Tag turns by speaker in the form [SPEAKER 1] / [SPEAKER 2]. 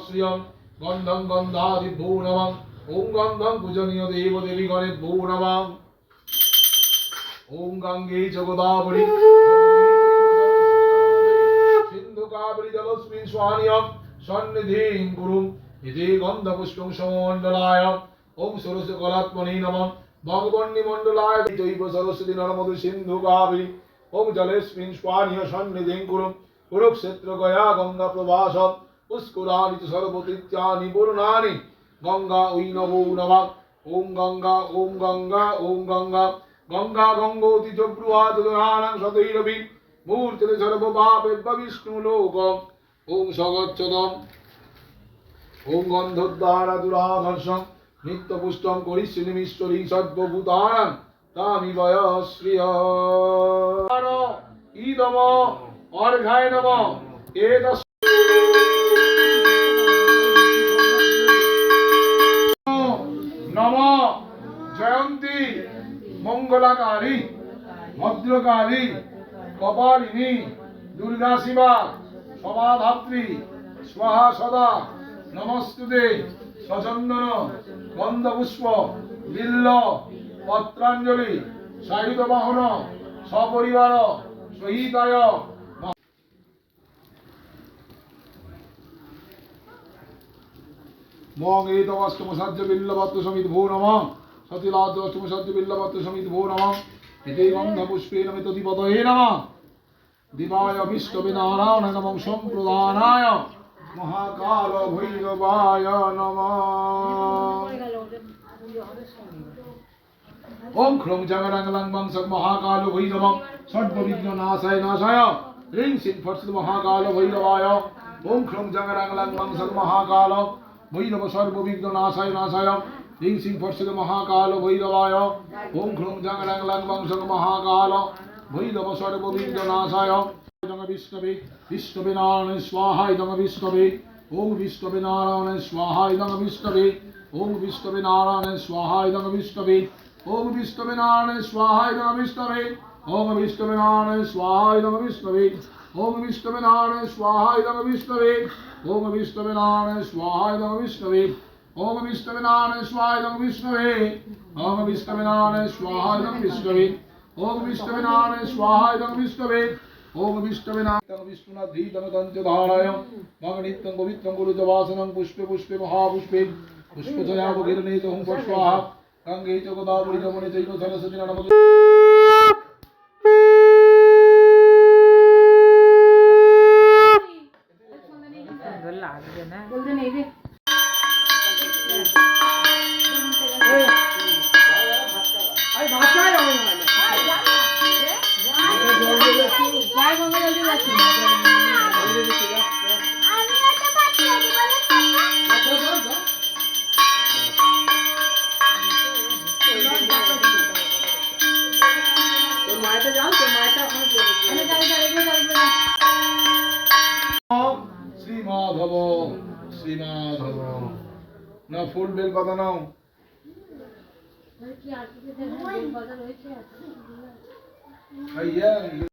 [SPEAKER 1] শ্রিয়ং গন্ধং গন্ধাদি ভূ নমঃ ওম গন্ধং পূজনীয় দেব দেবী গণে ভূ নমঃ ওম গঙ্গে চ গোদাবরী সিন্ধু কাবরী জলস্মিন স্বানিয়ম সন্নিধিং গুরুম ইতি গন্ধ পুষ্পং সমমণ্ডলায় ওম সরস্ব কলাত্মনি নমঃ ভগবন্নি মণ্ডলায় জৈব সরস্বতী নর্মদে সিন্ধু কাবরী ওম জলেস্মিন স্বানিয় সন্নিধিং গুরুম কুরুক্ষেত্র গয়া গঙ্গা প্রবাস পুষ্করাণি চ সর্বতীর্থা নিপূর্ণানি গঙ্গা ঐ নব নবা ওম গঙ্গা ওম গঙ্গা ওম গঙ্গা। গঙ্গা গঙ্গোতি সতৈরবি। বিষ্ণু ওম সগচ্ছদম ওম গন্ধদ্বারা দুরাধর্ষম করিষ্যি তামি বয়শ্রিয়। ইদম অর্ঘায় নম। জয়ন্তী, মঙ্গলাকারী ভদ্রকালী কপালিনী, দুর্গা শিবা সমাধাত্রী স্বাহা সদা, নমস্তুতে, সচন্দন, গন্ধপুষ্প বিল্ল পত্রাঞ্জলি সাহিত্য বাহন, সপরিবার, সহিতায়। মং এতমষ্টম সাজ্য বিল্লবত্ত সমিত ভো নম। সতিলাদ্য অষ্টম সাজ্য বিল্লবত্ত সমিত ভো নম এতে গন্ধ পুষ্পে নমিত দিপতয়ে নম। দিবায় বিষ্ণবে নারায়ণ নমঃ সম্প্রদানায়। মহাকাল ভৈরবায় নম। ওম ক্রোং জগরঙ্গলং বংশ মহাকাল ভৈরব সর্ববিঘ্ন নাশায়। নাশায় রিং সিং ফটসদ মহাকাল ভৈরবায় ওম ক্রোং জগরঙ্গলং বংশ মহাকাল ভৈরব সর্ববিঘ্ন নাশায় নাশায়। ह्रीं सिं फर्षद महाकाल भैरवाय ओं ख्लुं झं रं लं वंशं महाकाल भैरव सर्वविघ्ननाशाय जङ विष्णवे विष्णुविनारायण स्वाहाय जङ विष्णवे ओम विष्णुविनारायण स्वाहाय जङ विष्णवे ओम विष्णुविनारायण स्वाहाय जङ विष्णवे ओम विष्णुविनारायण स्वाहाय जङ विष्णवे ओम विष्णुविनारायण स्वाहाय जङ विष्णवे ओम विष्णुविनारायण स्वाहाय जङ विष्णवे ओम विष्णुविनारायण स्वाहाय जङ विष्णवे ओम विष्णवे नारायण विष्णुवे नम विष्णवे ओम विष्णवे नारायण स्वाहाय ओम विष्णवे नारायण स्वाहाय विष्णवे ओम विष्णवे विष्णुना विष्णुनाथ धी धन दंत धाराय मग नित्यं पवित्रं गुरुजवासनं पुष्पे पुष्पे महापुष्पे पुष्पधया भगिरणे तो हुं स्वाहा गंगे च गोदावरी जमुने चैव सरस्वती
[SPEAKER 2] नमः লাগবে না
[SPEAKER 3] বলতে নেই
[SPEAKER 1] শ্রী মাধব শ্রী মাধব না ফুল বেল পাতা নাও।
[SPEAKER 3] কি